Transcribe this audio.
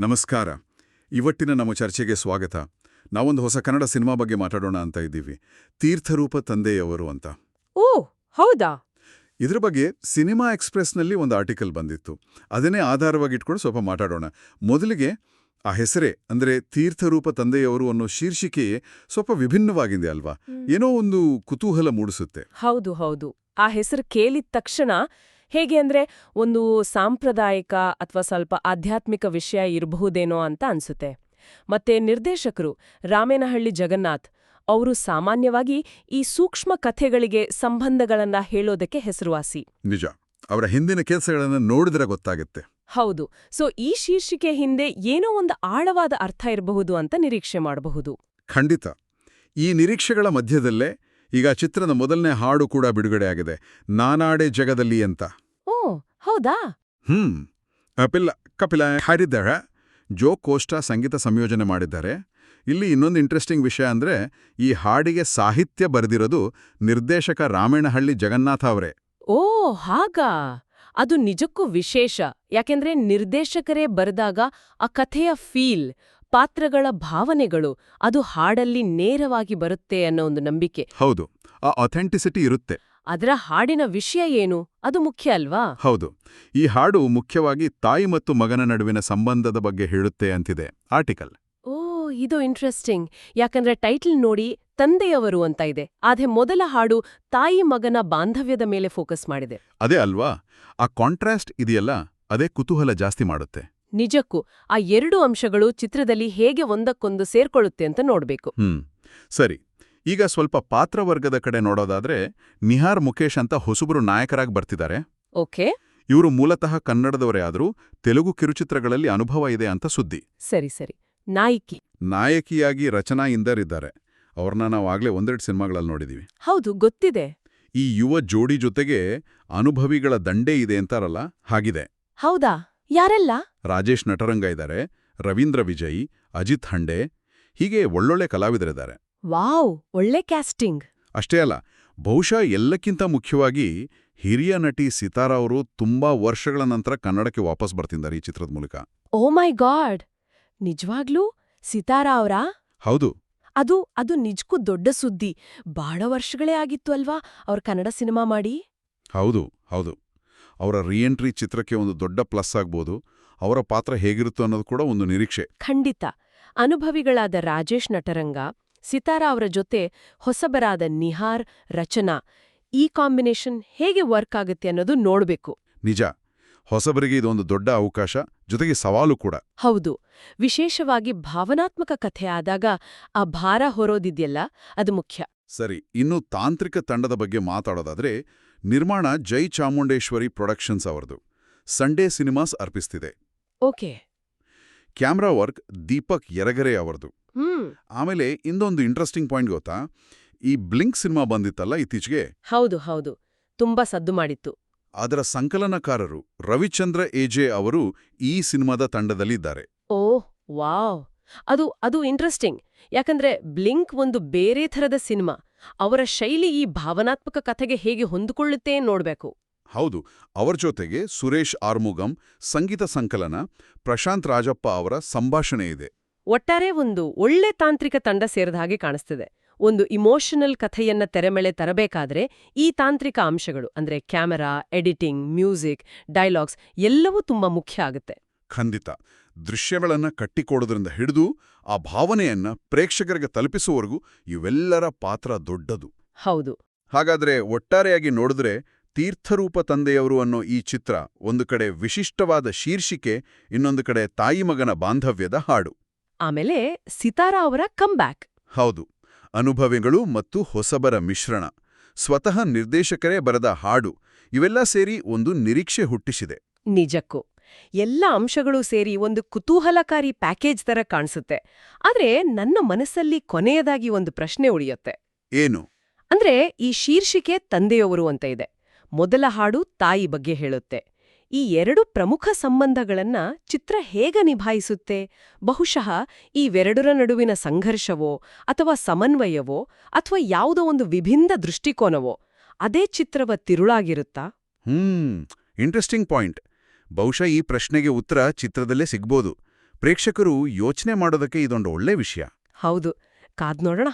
ನಮಸ್ಕಾರ. ಇವತ್ತಿನ ನಮ್ಮ ಚರ್ಚೆಗೆ ಸ್ವಾಗತ. ನಾವೊಂದು ಹೊಸ ಕನ್ನಡ ಸಿನಿಮಾ ಬಗ್ಗೆ ಮಾತಾಡೋಣ ಅಂತ ಇದ್ದೀವಿ. ತೀರ್ಥರೂಪ ತಂದೆಯವರು ಅಂತ. ಓ ಹೌದಾ? ಇದ್ರ ಬಗ್ಗೆ ಸಿನಿಮಾ ಎಕ್ಸ್‌ಪ್ರೆಸ್‌ನಲ್ಲಿ ಒಂದು ಆರ್ಟಿಕಲ್ ಬಂದಿತ್ತು. ಅದನ್ನೇ ಆಧಾರವಾಗಿ ಇಟ್ಕೊಂಡು ಸ್ವಲ್ಪ ಮಾತಾಡೋಣ. ಮೊದಲಿಗೆ ಆ ಹೆಸರೇ ಅಂದ್ರೆ ತೀರ್ಥರೂಪ ತಂದೆಯವರು ಅನ್ನೋ ಶೀರ್ಷಿಕೆಯೇ ಸ್ವಲ್ಪ ವಿಭಿನ್ನವಾಗಿದೆ ಅಲ್ವಾ? ಏನೋ ಒಂದು ಕುತೂಹಲ ಮೂಡಿಸುತ್ತೆ. ಹೌದು ಹೌದು. ಆ ಹೆಸರು ಕೇಳಿದ ತಕ್ಷಣ ಹೇಗೆ ಅಂದ್ರೆ ಒಂದು ಸಾಂಪ್ರದಾಯಿಕ ಅಥವಾ ಸ್ವಲ್ಪ ಆಧ್ಯಾತ್ಮಿಕ ವಿಷಯ ಇರಬಹುದೇನೋ ಅಂತ ಅನ್ಸುತ್ತೆ. ಮತ್ತೆ ನಿರ್ದೇಶಕರು ರಾಮೇನಹಳ್ಳಿ ಜಗನ್ನಾಥ್ ಅವರು ಸಾಮಾನ್ಯವಾಗಿ ಈ ಸೂಕ್ಷ್ಮ ಕಥೆಗಳಿಗೆ ಸಂಬಂಧಗಳನ್ನ ಹೇಳೋದಕ್ಕೆ ಹೆಸರುವಾಸಿ. ನಿಜ. ಅವರ ಹಿಂದಿನ ಕೆಲಸಗಳನ್ನು ನೋಡಿದ್ರೆ ಗೊತ್ತಾಗುತ್ತೆ. ಹೌದು. ಸೊ ಈ ಶೀರ್ಷಿಕೆ ಹಿಂದೆ ಏನೋ ಒಂದು ಆಳವಾದ ಅರ್ಥ ಇರಬಹುದು ಅಂತ ನಿರೀಕ್ಷೆ ಮಾಡಬಹುದು. ಖಂಡಿತ. ಈ ನಿರೀಕ್ಷೆಗಳ ಮಧ್ಯದಲ್ಲೇ ಈಗ ಚಿತ್ರದ ಮೊದಲನೇ ಹಾಡು ಕೂಡ ಬಿಡುಗಡೆ ಆಗಿದೆ ನಾನಾಡೆ ಜಗದಲ್ಲಿ ಅಂತ. ಓ ಹೌದಾ? ಹ್ಮ್. ಕಪಿಲ ಕಪಿಲ ಹಾರಿದ್ದಾಳ ಜೋ ಕೋಸ್ಟಾ ಸಂಗೀತ ಸಂಯೋಜನೆ ಮಾಡಿದ್ದಾರೆ. ಇಲ್ಲಿ ಇನ್ನೊಂದು ಇಂಟ್ರೆಸ್ಟಿಂಗ್ ವಿಷಯ ಅಂದ್ರೆ ಈ ಹಾಡಿಗೆ ಸಾಹಿತ್ಯ ಬರೆದಿರೋದು ನಿರ್ದೇಶಕ ರಾಮೇಣಹಳ್ಳಿ ಜಗನ್ನಾಥ ಅವರೇ. ಓ ಹಾಗಾ? ಅದು ನಿಜಕ್ಕೂ ವಿಶೇಷ. ಯಾಕೆಂದ್ರೆ ನಿರ್ದೇಶಕರೇ ಬರೆದಾಗ ಆ ಕಥೆಯ ಫೀಲ್ ಪಾತ್ರಗಳ ಭಾವನೆಗಳು ಅದು ಹಾಡಲ್ಲಿ ನೇರವಾಗಿ ಬರುತ್ತೆ ಅನ್ನೋ ಒಂದು ನಂಬಿಕೆ. ಹೌದು ಆ ಅಥೆಂಟಿಸಿಟಿ ಇರುತ್ತೆ. ಅದರ ಹಾಡಿನ ವಿಷಯ ಏನು? ಅದು ಮುಖ್ಯ ಅಲ್ವಾ? ಹೌದು ಈ ಹಾಡು ಮುಖ್ಯವಾಗಿ ತಾಯಿ ಮತ್ತು ಮಗನ ನಡುವಿನ ಸಂಬಂಧದ ಬಗ್ಗೆ ಹೇಳುತ್ತೆ ಅಂತಿದೆ ಆರ್ಟಿಕಲ್. ಓ ಇದು ಇಂಟ್ರೆಸ್ಟಿಂಗ್ ಯಾಕಂದ್ರೆ ಟೈಟಲ್ ನೋಡಿ ತಂದೆಯವರು ಅಂತ ಇದೆ. ಆದರೆ ಮೊದಲ ಹಾಡು ತಾಯಿ ಮಗನ ಬಾಂಧವ್ಯದ ಮೇಲೆ ಫೋಕಸ್ ಮಾಡಿದೆ. ಅದೇ ಅಲ್ವಾ? ಆ ಕಾಂಟ್ರಾಸ್ಟ್ ಇದೆಯಲ್ಲ ಅದೇ ಕುತೂಹಲ ಜಾಸ್ತಿ ಮಾಡುತ್ತೆ. ನಿಜಕ್ಕೂ ಆ ಎರಡು ಅಂಶಗಳು ಚಿತ್ರದಲ್ಲಿ ಹೇಗೆ ಒಂದಕ್ಕೊಂದು ಸೇರ್ಕೊಳ್ಳುತ್ತೆ ಅಂತ ನೋಡ್ಬೇಕು. ಹ್ಮ್ ಸರಿ. ಈಗ ಸ್ವಲ್ಪ ಪಾತ್ರವರ್ಗದ ಕಡೆ ನೋಡೋದಾದ್ರೆ ನಿಹಾರ್ ಮುಖೇಶ್ ಅಂತ ಹೊಸಬರು ನಾಯಕರಾಗಿ ಬರ್ತಿದ್ದಾರೆ. ಓಕೆ. ಇವರು ಮೂಲತಃ ಕನ್ನಡದವರೇ ಆದರೂ ತೆಲುಗು ಕಿರುಚಿತ್ರಗಳಲ್ಲಿ ಅನುಭವ ಇದೆ ಅಂತ ಸುದ್ದಿ. ಸರಿ ಸರಿ. ನಾಯಕಿ. ನಾಯಕಿಯಾಗಿ ರಚನಾ ಇಂದರ್ ಇದ್ದಾರೆ ಅವ್ರನ್ನ ನಾವು ಆಗ್ಲೇ ಒಂದೆರಡು ಸಿನಿಮಾಗಳಲ್ಲಿ ನೋಡಿದೀವಿ. ಹೌದು ಗೊತ್ತಿದೆ. ಈ ಯುವ ಜೋಡಿ ಜೊತೆಗೆ ಅನುಭವಿಗಳ ದಂಡೆ ಇದೆ ಅಂತಾರಲ್ಲ ಹಾಗಿದೆ. ಹೌದಾ? ಯಾರೆಲ್ಲ? ರಾಜೇಶ್ ನಟರಂಗ ಇದ್ದಾರೆ ರವೀಂದ್ರ ವಿಜಯ್ ಅಜಿತ್ ಹಂಡೆ ಹೀಗೆ ಒಳ್ಳೊಳ್ಳೆ ಕಲಾವಿದರಿದ್ದಾರೆ. ವಾವ್ ಒಳ್ಳೆ ಕ್ಯಾಸ್ಟಿಂಗ್. ಅಷ್ಟೇ ಅಲ್ಲ ಬಹುಶಃ ಎಲ್ಲಕ್ಕಿಂತ ಮುಖ್ಯವಾಗಿ ಹಿರಿಯ ನಟಿ ಸಿತಾರಾ ಅವರು ತುಂಬಾ ವರ್ಷಗಳ ನಂತರ ಕನ್ನಡಕ್ಕೆ ವಾಪಸ್ ಬರ್ತಿದ್ದಾರೆ ಈ ಚಿತ್ರದ ಮೂಲಕ. Oh my god! ನಿಜವಾಗ್ಲೂ ಸಿತಾರಾ ಅವರಾ? ಹೌದು. ಅದು ಅದು ನಿಜಕ್ಕೂ ದೊಡ್ಡ ಸುದ್ದಿ. ಬಹಳ ವರ್ಷಗಳೇ ಆಗಿತ್ತು ಅಲ್ವಾ ಅವ್ರ ಕನ್ನಡ ಸಿನಿಮಾ ಮಾಡಿ? ಹೌದು ಹೌದು. ಅವರ ರಿಎಂಟ್ರಿ ಚಿತ್ರಕ್ಕೆ ಒಂದು ದೊಡ್ಡ ಪ್ಲಸ್ ಆಗ್ಬೋದು. ಅವರ ಪಾತ್ರ ಹೇಗಿರುತ್ತೋ ಅನ್ನೋದು ಕೂಡ ಒಂದು ನಿರೀಕ್ಷೆ. ಖಂಡಿತ. ಅನುಭವಿಗಳಾದ ರಾಜೇಶ್ ನಟರಂಗ ಸಿತಾರಾ ಅವರ ಜೊತೆ ಹೊಸಬರಾದ ನಿಹಾರ್ ರಚನಾ ಈ ಕಾಂಬಿನೇಷನ್ ಹೇಗೆ ವರ್ಕ್ ಆಗುತ್ತೆ ಅನ್ನೋದು ನೋಡಬೇಕು. ನಿಜ. ಹೊಸಬರಿಗೆ ಇದೊಂದು ದೊಡ್ಡ ಅವಕಾಶ ಜೊತೆಗೆ ಸವಾಲು ಕೂಡ. ಹೌದು. ವಿಶೇಷವಾಗಿ ಭಾವನಾತ್ಮಕ ಕಥೆ ಆದಾಗ ಆ ಭಾರ ಹೊರೋದಿದೆಯಲ್ಲ ಅದು ಮುಖ್ಯ. ಸರಿ ಇನ್ನು ತಾಂತ್ರಿಕ ತಂಡದ ಬಗ್ಗೆ ಮಾತಾಡೋದಾದ್ರೆ ನಿರ್ಮಾಣ ಜೈ ಚಾಮುಂಡೇಶ್ವರಿ ಪ್ರೊಡಕ್ಷನ್ಸ್ ಅವರದು. Sunday cinemas ಅರ್ಪಿಸ್ತಿದೆ. Okay. Camera work Deepak Yaragare ಅವರದು. ಹ್ಮ್. ಆಮೇಲೆ ಇಂದೊಂದು ಇಂಟ್ರೆಸ್ಟಿಂಗ್ ಪಾಯಿಂಟ್ ಗೊತ್ತಾ? ಈ ಬ್ಲಿಂಕ್ ಸಿನಿಮಾ ಬಂದಿತ್ತಲ್ಲ ಇತ್ತೀಚೆಗೆ? ಹೌದು ಹೌದು. ತುಂಬಾ ಸದ್ದು ಮಾಡಿತ್ತು. ಅದರ ಸಂಕಲನಕಾರರು ರವಿಚಂದ್ರ ಎಜೆ ಅವರು ಈ ಸಿನಿಮಾದ ತಂಡದಲ್ಲಿದ್ದಾರೆ ಓ ವಾವ್. ಅದು ಅದು ಇಂಟ್ರೆಸ್ಟಿಂಗ್ ಯಾಕಂದ್ರೆ ಬ್ಲಿಂಕ್ ಒಂದು ಬೇರೆ ಥರದ ಸಿನಿಮಾ ಅವರ ಶೈಲಿ ಈ ಭಾವನಾತ್ಮಕ ಕಥೆಗೆ ಹೇಗೆ ಹೊಂದಿಕೊಳ್ಳುತ್ತೆ ನೋಡಬೇಕು. ಹೌದು ಅವರ ಜೊತೆಗೆ ಸುರೇಶ್ ಆರ್ಮುಗಂ ಸಂಗೀತ ಸಂಕಲನ ಪ್ರಶಾಂತ್ ರಾಜಪ್ಪ ಅವರ ಸಂಭಾಷಣೆ ಇದೆ. ಒಟ್ಟಾರೆ ಒಂದು ಒಳ್ಳೆ ತಾಂತ್ರಿಕ ತಂಡ ಸೇರಿದ ಹಾಗೆ ಕಾಣಿಸ್ತಿದೆ. ಒಂದು ಇಮೋಷನಲ್ ಕಥೆಯನ್ನ ತೆರೆಮೆಳೆ ತರಬೇಕಾದ್ರೆ ಈ ತಾಂತ್ರಿಕ ಅಂಶಗಳು ಅಂದ್ರೆ ಕ್ಯಾಮೆರಾ ಎಡಿಟಿಂಗ್ ಮ್ಯೂಸಿಕ್ ಡೈಲಾಗ್ಸ್ ಎಲ್ಲವೂ ತುಂಬಾ ಮುಖ್ಯ ಆಗುತ್ತೆ. ಖಂಡಿತ. ದೃಶ್ಯಗಳನ್ನು ಕಟ್ಟಿಕೊಡೋದ್ರಿಂದ ಹಿಡಿದು ಆ ಭಾವನೆಯನ್ನ ಪ್ರೇಕ್ಷಕರಿಗೆ ತಲುಪಿಸುವವರೆಗೂ ಇವೆಲ್ಲರ ಪಾತ್ರ ದೊಡ್ಡದು. ಹೌದು. ಹಾಗಾದ್ರೆ ಒಟ್ಟಾರೆಯಾಗಿ ನೋಡಿದ್ರೆ ತೀರ್ಥರೂಪ ತಂದೆಯವರು ಅನ್ನೋ ಈ ಚಿತ್ರ ಒಂದು ಕಡೆ ವಿಶಿಷ್ಟವಾದ ಶೀರ್ಷಿಕೆ ಇನ್ನೊಂದು ಕಡೆ ತಾಯಿ ಮಗನ ಬಾಂಧವ್ಯದ ಹಾಡು. ಆಮೇಲೆ ಸಿತಾರಾ ಅವರ ಕಮ್ಬ್ಯಾಕ್ ಹೌದು. ಅನುಭವಿಗಳು ಮತ್ತು ಹೊಸಬರ ಮಿಶ್ರಣ. ಸ್ವತಃ ನಿರ್ದೇಶಕರೇ ಬರೆದ ಹಾಡು. ಇವೆಲ್ಲ ಸೇರಿ ಒಂದು ನಿರೀಕ್ಷೆ ಹುಟ್ಟಿಸಿದೆ. ನಿಜಕ್ಕೂ. ಎಲ್ಲ ಅಂಶಗಳು ಸೇರಿ ಒಂದು ಕುತೂಹಲಕಾರಿ ಪ್ಯಾಕೇಜ್ ತರ ಕಾಣಿಸುತ್ತೆ. ಆದ್ರೆ ನನ್ನ ಮನಸ್ಸಲ್ಲಿ ಕೊನೆಯದಾಗಿ ಒಂದು ಪ್ರಶ್ನೆ ಉಳಿಯುತ್ತೆ. ಏನು? ಅಂದ್ರೆ ಈ ಶೀರ್ಷಿಕೆ ತಂದೆಯವರು ಅಂತ ಇದೆ. ಮೊದಲ ಹಾಡು ತಾಯಿ ಬಗ್ಗೆ ಹೇಳುತ್ತೆ. ಈ ಎರಡು ಪ್ರಮುಖ ಸಂಬಂಧಗಳನ್ನ ಚಿತ್ರ ಹೇಗೆ ನಿಭಾಯಿಸುತ್ತೆ? ಬಹುಶಃ ಇವೆರಡರ ನಡುವಿನ ಸಂಘರ್ಷವೋ ಅಥವಾ ಸಮನ್ವಯವೋ ಅಥವಾ ಯಾವುದೋ ಒಂದು ವಿಭಿನ್ನ ದೃಷ್ಟಿಕೋನವೋ. ಅದೇ ಚಿತ್ರವ ತಿರುಳಾಗಿರುತ್ತಾ? ಹ್ಮ್ ಇಂಟ್ರೆಸ್ಟಿಂಗ್ ಪಾಯಿಂಟ್ ಬಹುಶಃ ಈ ಪ್ರಶ್ನೆಗೆ ಉತ್ತರ ಚಿತ್ರದಲ್ಲೇ ಸಿಗ್ಬೋದು. ಪ್ರೇಕ್ಷಕರು ಯೋಚನೆ ಮಾಡೋದಕ್ಕೆ ಇದೊಂದು ಒಳ್ಳೆ ವಿಷಯ. ಹೌದು. ಕಾದ್ ನೋಡೋಣ